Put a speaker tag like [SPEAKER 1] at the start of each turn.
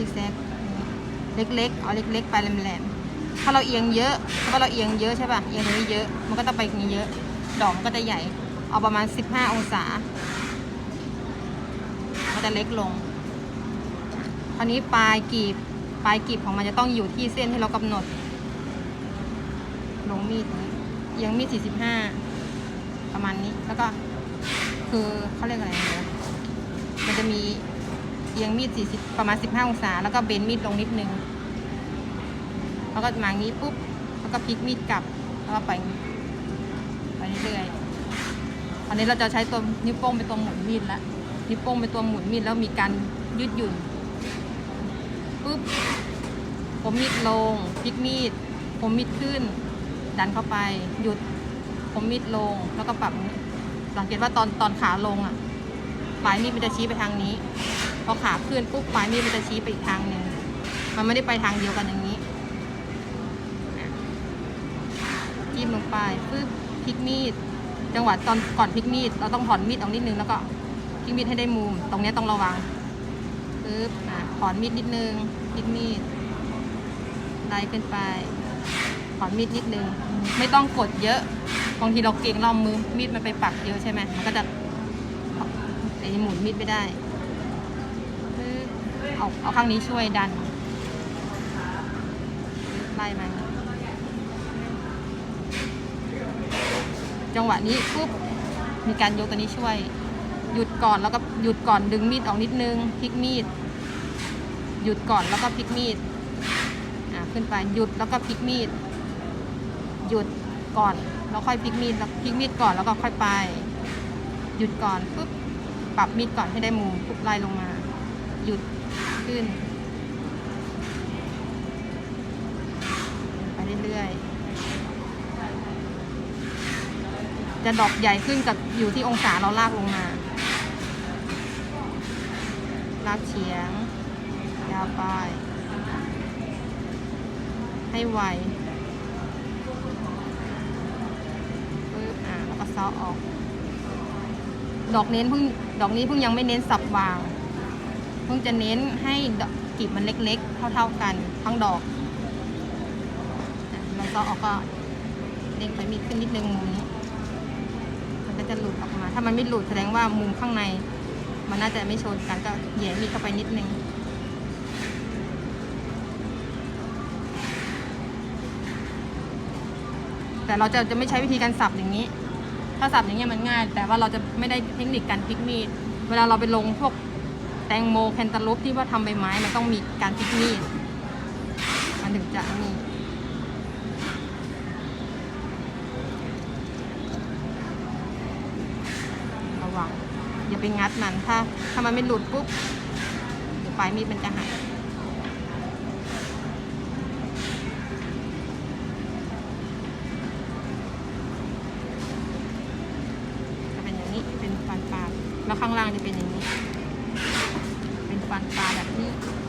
[SPEAKER 1] ซิกแซกเล็กๆเอาเล็กๆไปแหลมๆถ้าเราเอียงเยอะเพราเราเอียงเยอะใช่ป่ะเอียงตรงนี้เยอะมันก็ต้องไปอย่างนี้เยอะ ดอกมันก็จะใหญ่ เอาประมาณ 15 องศามันจะเล็กลงคราวนี้ปลายกีบปลายกีบของมันจะต้องอยู่ที่เส้นที่เรากำหนด ลงมีดเอียงมีด 45 ประมาณนี้แล้วก็คือเขาเรียกอะไรนะมันจะมี อียงมีด40ประมาณ 15 องศา แล้วก็เบนมีดลงนิดนึง แล้วก็มางี้ปุ๊บ แล้วก็พลิกมีดกลับ แล้วก็ไปนี้ไปเรื่อยๆอันนี้เราจะใช้ตัวนิ้วโป้งเป็นตัวหมุนมีดล้วนิ้วโป้งเป็นตัวหมุนมีดแล้วมีการยืดหยุ่นปุ๊บผมมีดลงพลิกมีด ผมมีดขึ้น ดันเข้าไป หยุด ผมมีดลง แล้วก็ปรับสังเกตว่าตอนตอนขาลงอะปลายมีดมันจะชี้ไปทางนี้ พอขาขึ้นปุ๊บปลายมีดมันจะชี้ไปอีกทางหนึ่งมันไม่ได้ไปทางเดียวกันอย่างนี้จิ้มลงไปปึ๊บพลิกมีด จังหวะตอนก่อนพลิกมีด เราต้องถอนมีดออกนิดนึงแล้วก็พลิกมีดให้ได้มุม ตรงนี้ต้องระวังปึ๊บอะถอนมีดนิดนึงพลิกมีดไล่ขึ้นไปถอนมีดนิดนึง ไม่ต้องกดเยอะบางทีเราเก่งเรามือมีดมันไปปักเยอะใช่ไหมมันก็จะไอ้หมุนมีดไม่ได้ เอาเอาข้างนี้ช่วยดันปึ๊บไล่มาจังหวะนี้ปุ๊บมีการยกตัวนี้ช่วย หยุดก่อนแล้วก็หยุดก่อนดึงมีดออกนิดนึงพลิกมีด หยุดก่อนแล้วก็พลิกมีดอ่าขึ้นไปหยุดแล้วก็พลิกมีด หยุดก่อนแล้วค่อยพลิกมีดแล้วพลิกมีดก่อนแล้วก็ค่อยไป หยุดก่อนปุ๊บปรับมีดก่อนให้ได้มุมปุ๊บไล่ลงมา หยุดขึ้น ไปเรื่อยๆ จะดอกใหญ่ขึ้นกับอยู่ที่องศาเราลากลงมา ลากเฉียง ยาวไป ให้ไวปึ๊บอะแล้วก็ซ้อออก ดอกเน้นเพิ่ง ดอกนี้เพิ่งยังไม่เน้นสับวาง พิ่งจะเน้นให้กกีบมันเล็กๆ เท่าๆกันทั้งดอกอะเราซ้ออกก็เด้งไปมีขึ้นนิดนึงมุมนี้ มันก็จะหลุดออกมา ถ้ามันไม่หลุดแสดงว่ามุมข้างใน มันน่าจะไม่ชนกันก็แหย่มีดเข้าไปนิดนึงแต่เราจะจะไม่ใช้วิธีการสับอย่างนี้ ถ้าสับอย่างเงี้ยมันง่าย แต่ว่าเราจะไม่ได้เทคนิคการพลิกมีด เวลาเราไปลงพวก แตงโมแคนตาลูปที่ว่าทำใบไม้มันต้องมีการพลิกมีดมันถึงจะนี่ระวังอย่าไปงัดมันถ้าถ้ามันไม่หลุดปุ๊บเดี๋ยวปลายมีดมันจะหักจะเป็นอย่างนี้เป็นฟันปาแล้วข้างล่างจะเป็นอย่างนี้ 八点